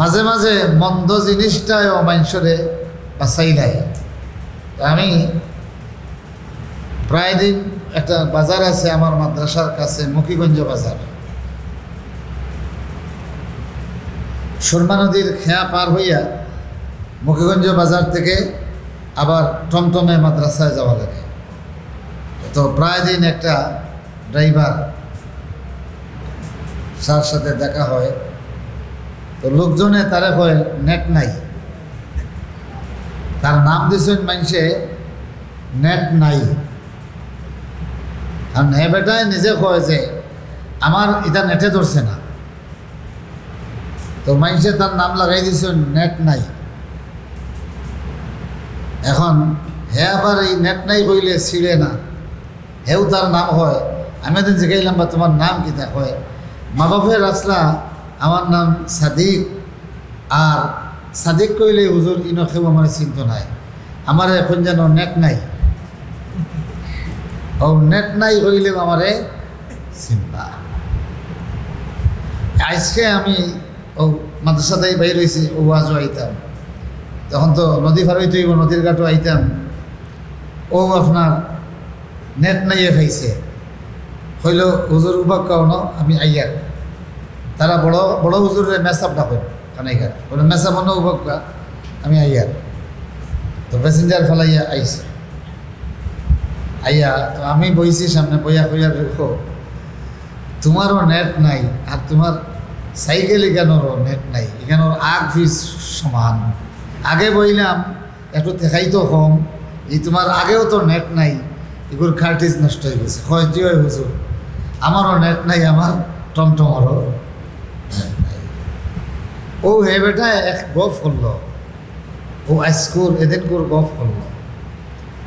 মাঝে মাঝে মন্দ জিনিসটাও মানুষরে বাঁচাইলাই তো আমি প্রায় দিন একটা বাজার আছে আমার মাদ্রাসার কাছে মুখিগঞ্জ বাজার। সুরমা নদীর খেয়া পার হইয়া মুখিগঞ্জ বাজার থেকে আবার টমটমে মাদ্রাসায় যাওয়া লাগে। তো প্রায় দিন একটা ড্রাইভার যার সাথে দেখা হয়। তো লোকজনে তারে কয়, নেট নাই। তার নাম দিয়েছেন মানুষে নেট নাই। আর নে বেটায় নিজে কয় যে, আমার এটা নেটে ধরছে না। তো মানুষে তার নাম লাগাই দিয়েছেন নেট নাই। এখন হে আবার এই নেট নাই কইলে ছিঁড়ে না। হেও তার নাম হয় আমি এদিন জিগাইলাম বা তোমার নাম কি হয় মা বাপের আসলা আমার নাম সাদিক। আর সাদিক কইলে হুজুর ইনো খেব আমার চিন্ত নাই। আমার এখন যেন নেট নাই। ও নেট নাই কইলে আমারে চিন্তা আজকে আমি ও মাদ্রাসাতেই বাইর হয়েছি ও আজও আইতাম। তখন তো নদী পার হইতে হইব, নদীর ঘাটও আইতাম। ও আপনার নেট নাইয়ে খাইছে। হইল হুজুর কাউন আমি আইয়ার তারা বড় বড় হুজুরের মেসাপ ডাকেন, কানাইঘাট। বলে মেসাপ অন্য উবাক আমি আইয়ার তো প্যাসেঞ্জার ফেলাইয়া আইছে। আইয়া তো আমি বইছি সামনে, বইয়া কইয়া রেখো তোমারও নেট নাই, আর তোমার সাইকেল এখানোরও নেট নাই এখানোর আগ ফিস সমান। আগে বইলাম, একটু দেখাইতো কম, এই তোমার আগেও তো নেট নাই এগুলোর কার্টিজ নষ্ট হয়ে গেছে। হয় জি হয় হুজুর, আমারও নেট নাই, আমার টমটমারও। ও হে বেটা, এক গফ করল ও আইসকুর এদিন করে গফ করল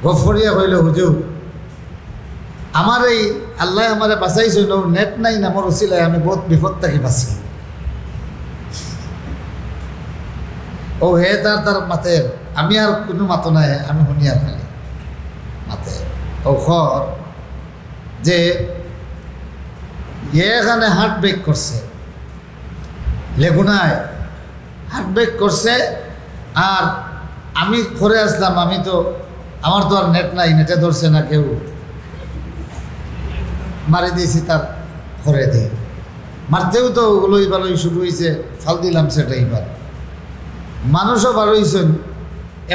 গফ করিয়া কইল হুজুর, আমার এই আল্লাহ আমারে বাঁচাইছিল নেট নাই নামর উচিলায় আমি বহুত বিপদ থাকি বাঁচি। ও হে তার তার মাতে, আমি আর কোনো মাতো নাই, আমি শুনি আর খালি। মাতে, ও যে এখানে হার্ট ব্রেক করছে, লেগুনায় হার্ট ব্রেক করছে আর আমি করে আসলাম, আমি তো, আমার তো আর নেট নাই, নেটে ধরছে না কেউ। মারি দিয়েছি তার ঘরে দিয়ে। মারতেও তো ওগুলোই বালোই শুরু হয়েছে ফাল দিলাম সেটা এইবার মানুষও বার হয়েছেন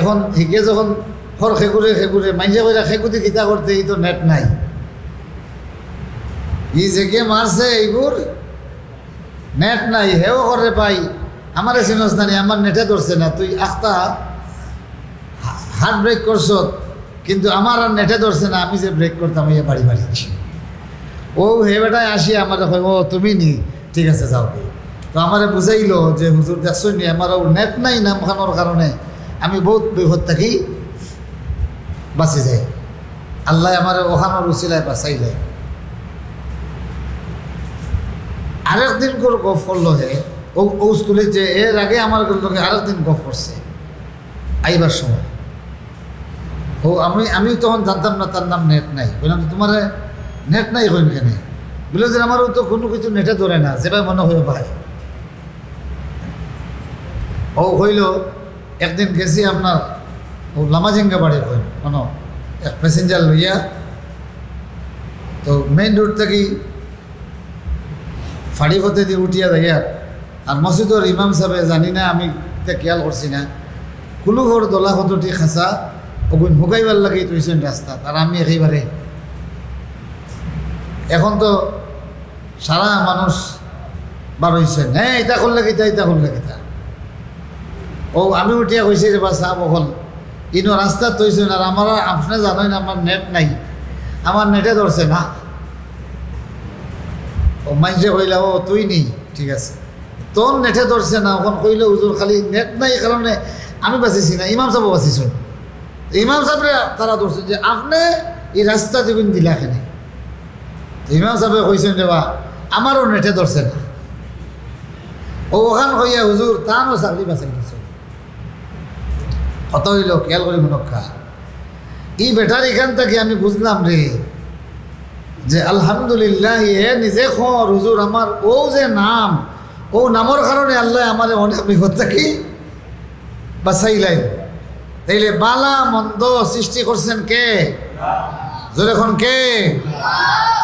এখন হিকে যখন খর খেকুরে খেকুরে মাইজে কইরা খেকুতি কিতা করতে, এই তো নেট নাই। ই যে মারছে এইগুর নেট নাই, হেও করে পাই। আমারে চিনস নানি আমার নেটে ধরছে না। তুই আস্তা হার্ট ব্রেক করছ, কিন্তু আমার আর নেটে ধরছে না, আমি যে ব্রেক করতাম, এই বাড়ি বাড়ি ও, হে বেটায় আসি, আমার ও, তুমি নি, ঠিক আছে, যাও তো আমারে বুঝাইলো যে, হুজুর, দেখছ নি আমারও নেট নাই নামখানোর কারণে, আমি বহুত বিপদ থাকি, বাঁচি যাই। আল্লাহ আমার ওখানোর উচিলায় বাঁচাইলে। আরেকদিন করে গফ করল ও ও যে, এর আগে আমার লোকে আরেকদিন গফ করছে। আইবার সময়। ও, আমি আমি তখন জানতাম না তার নাম নেট নাই। বললাম, তোমার নেট নাই হইন কেন? বলে যে, আমারও তো কোনো কিছু নেটে ধরে না, যেভাবে মনে হয় ভাই। ও হইল, একদিন গেছি আপনার, ও লামাজিঙ্গা বাড়ি হইল কোনো এক প্যাসেঞ্জার লইয়া। তো মেইন রোড থেকে ফাড়ি ফতে দিয়ে উঠিয়া দেয়ার আর মসজিদর ইমাম সাহেব জানি না, আমি খেয়াল করছি না। কুলু ঘর দলা হতটি খাসা ওগুন হুকাইবার লাগে তুইছেন রাস্তা আর আমি একেবারে এখন তো সারা মানুষ বার হয়েছে হ্যাঁ এটা করলে কিতা এটা করলে কিতা ও আমি উঠিয়া কইছি যে বা চাহ বহল। ইনো রাস্তা তৈছেন আর আমার আপনি জানেন আমার নেট নাই। আমার নেটে ধরছে না। ও মাইসে কইলা ও তুই নেই ঠিক আছে। তোর নেটে ধরছে না, ওখান কইলে হুজুর খালি নেট নাই এই কারণে আমি বাঁচিছি না, ইমাম সাহেব বাঁচিছ। ইমাম সাহেবরে তারা ধরছে যে আপনি এই রাস্তা দিবেন দিলা এখানে ইমাম সাহেব কইছেন যে বা আমারও নেটে ধরছে না। ও ওখান কইয়া হুজুর তানও চাকরি বাঁচাই দিছে। কত হইল, খেয়াল করি মনক্ষা ই বেটার এখান থেকে আমি বুঝলাম রে যে আলহামদুলিল্লাহ, এ নিজে খর, হুজুর, আমার ও যে নাম ও নামর কারণে আল্লাহ আমার অনেক বিপদ থাকি বাসাইলাইন তাইলে বালা মন্দ সৃষ্টি করছেন কে? যখন কে?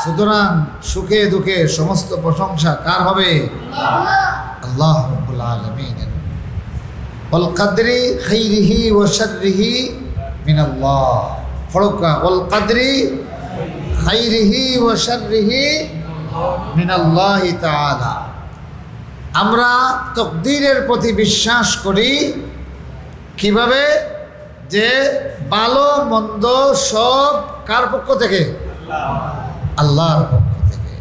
সুতরাং সুখে দুঃখে সমস্ত প্রশংসা কার হবে? আল্লাহ রব্বুল আলামিন। ওয়াল কদরি খাইরিহি ওয়া শাররিহি মিন আল্লাহ ফরকা ওয়াল কদরি খাইরিহি ওয়া শাররিহি তাআলা। আমরা তকদিরের প্রতি বিশ্বাস করি কীভাবে? যে ভালো, মন্দ সব কার পক্ষ থেকে? আল্লাহর পক্ষ থেকে।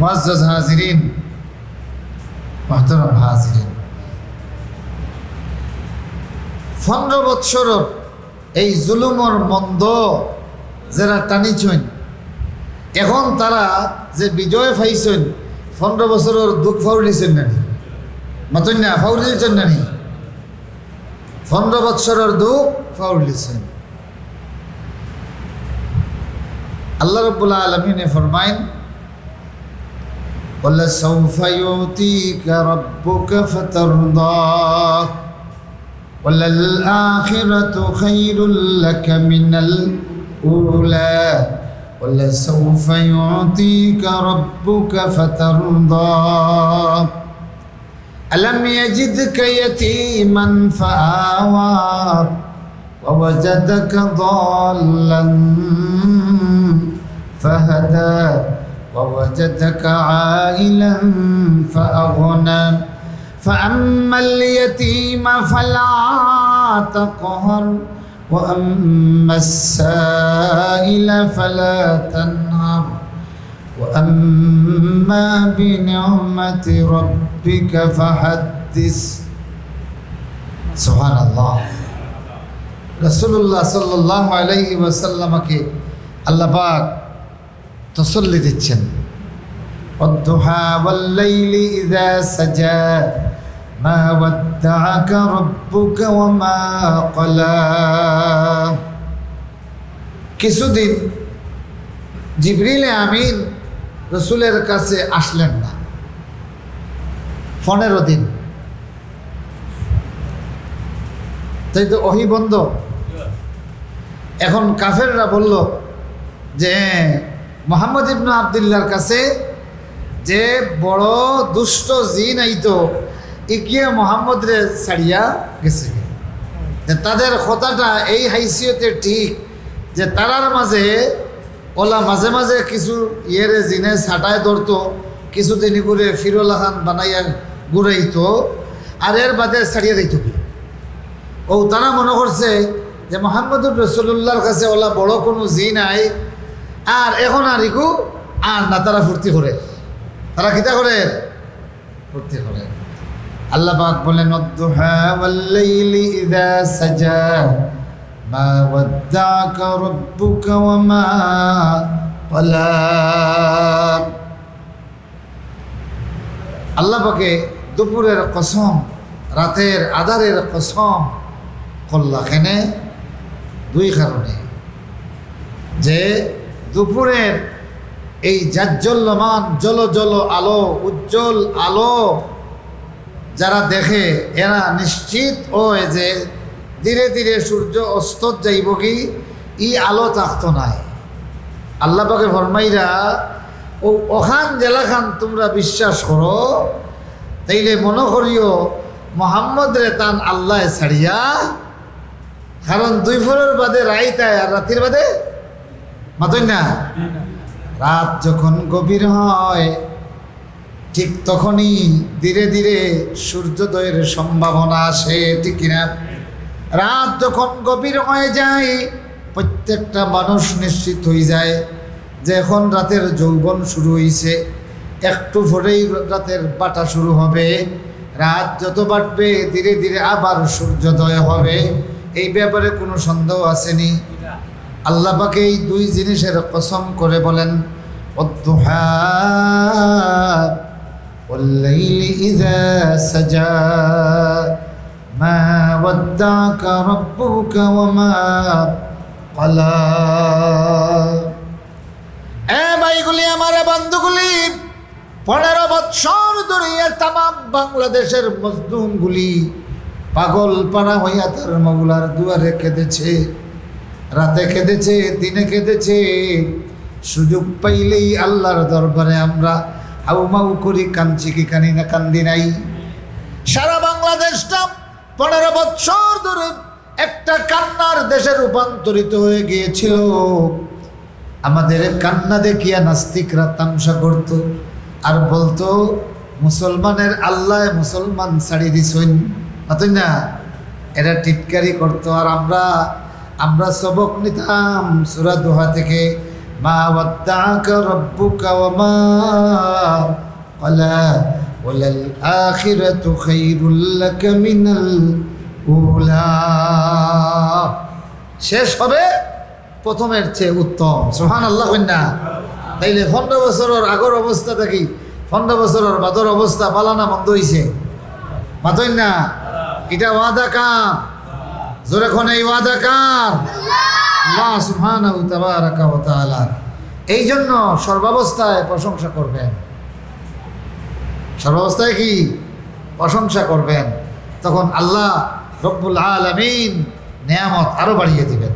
হাজিরিন হাজিরিন। পনেরো বৎসর এই জুলুমর মন্দ যারা টানিছেন, এখন তারা যে বিজয় পাইছেন পনেরো বছরের দুঃখ ফাউলিছেন নানি মতন না ফাউলিছেন নানি পনেরো বৎসরের দুঃখ ফাউলিছেন আল্লাহ রব্বুল্লাহ আলমিনে ফরমাইন ولسوف يعطيك ربك فترضى وللآخرة خير لك من الأولى ولسوف يعطيك ربك فترضى. ألم يجدك يتيما فآوى ووجدك ضالا فهدى ووجدك عائلا فأغنى. فأما اليتيم فلا تقهر. وأما السائل فلا تنهر وأما بنعمة ربك فحدث سبحان الله রসুল্লাহ সাল্লাহ আলাইহি ওয়াসাল্লামকে আল্লাহ পাক তসল্লি দিচ্ছেন والضحى والليل إذا سجى ما ودعك ربك وما قلى কিছুদিন জিবরিলে আমিন রসুলের কাছে আসলেন না পনেরো দিন তাই তো অহি বন্ধ এখন কাফেররা বলল যে মোহাম্মদ ইবনু আবদুল্লার কাছে যে বড় দুষ্ট জিন আইতো ইকিয়ে মোহাম্মদ রে ছাড়িয়া গেছে। তাদের কথাটা এই হাইসিয়তে ঠিক, যে তারার মাঝে, ওলা মাঝে মাঝে কিছু ইয়েরে জিনে ছাটায় ধরতো কিছুদিন করে ফিরোলা খান বানাইয়া ঘুরাইতো, আর এর বাদে ছাড়িয়ে দিত ও তারা মনে করছে যে মোহাম্মদুর রসুল্লাহর কাছে ওলা বড় কোনো জি নাই, আর এখন আর ইকু আর না, তারা ফুর্তি করে। তারা কিতা করে? ফুর্তি করে। আল্লাহ বলেন "ওয়াদ্দুহা ওয়াল্লাইলি ইযা সাজা, মা ওয়াদ্দাআকা রাব্বুকা ওয়া মা ক্বালা আল্লাহ পাকে দুপুরের কসম, রাতের আধারের কসম করলা কেনে? দুই কারণে। যে দুপুরের এই জাজ্জল্যমান জল জল আলো, উজ্জ্বল আলো যারা দেখে এরা নিশ্চিত হয় যে ধীরে ধীরে সূর্য অস্ত যাইব কি? ই আলো থাকতো নাই। আল্লাহ পাকে ফরমাইরা ও ওখান জেলাখান তোমরা বিশ্বাস করো তাইলে মনে করিও মোহাম্মদ রে তান আল্লাহ ছাড়িয়া কারণ দুই ফোরের বাদে রাইতায় আর রাতির বাদে মাতই না? রাত যখন গভীর হয় ঠিক তখনই ধীরে ধীরে সূর্যোদয়ের সম্ভাবনা আসে, ঠিক কিনা? রাত যখন গভীর হয়ে যায়, প্রত্যেকটা মানুষ নিশ্চিত হয়ে যায় যে এখন রাতের যৌবন শুরু হয়েছে একটু পরেই রাতের বাটা শুরু হবে। রাত যত বাড়বে, ধীরে ধীরে আবার সূর্যোদয় হবে। এই ব্যাপারে কোনো সন্দেহ আসেনি। আল্লাহ পাকে এই দুই জিনিসের কসম করে বলেন "ওয়াদ্দুহা والليل إذا سجى ما ودعك ربك وما قلى এ ভাইগুলি আমার বন্ধুগুলি পনেরো বৎসর ধরে তাম বাংলাদেশের মজদুমগুলি পাগল পাড়া হইয়া তার মগুলার দুয়ারে কেঁদেছে রাতে কেঁদেছে দিনে কেঁদেছে সুযোগ পাইলেই আল্লাহর দরবারে আমরা হাউমাউ করি কাঞ্চি কি কানি না কান্দি নাই। সারা বাংলাদেশটা পনেরো বৎসর ধরে একটা কান্নার দেশে রূপান্তরিত হয়ে গিয়েছিল। আমাদের কান্না দেখিয়া নাস্তিকরা তামসা করত আর বলতো, মুসলমানের আল্লাহ মুসলমান ছাড়ি অতই না, এরা টিটকারি করতো। আর আমরা আমরা সবক নিতাম সুরা দোহা থেকে। মা ওয়াদ্দাকা রব্বুকা ওয়া মা ক্বালা ওয়ালাল আখিরাতু খায়রুল শেষ হবে প্রথমের চেয়ে উত্তম। সোহান আল্লাহ কন্যা তাইলে পনেরো বছরের আগর অবস্থাটা কি? পনেরো বছরের বাদর অবস্থা পালানা বন্ধ হইছে? মাতই না? এটা ওয়াদা কার? জোরে এই ওয়াদা কার? আল্লাহ এই জন্য সর্বাবস্থায় প্রশংসা করবেন। সর্বাবস্থায় কি? প্রশংসা করবেন। তখন আল্লাহ রব্বুল আলমিন নেয়ামত আরও বাড়িয়ে দিবেন।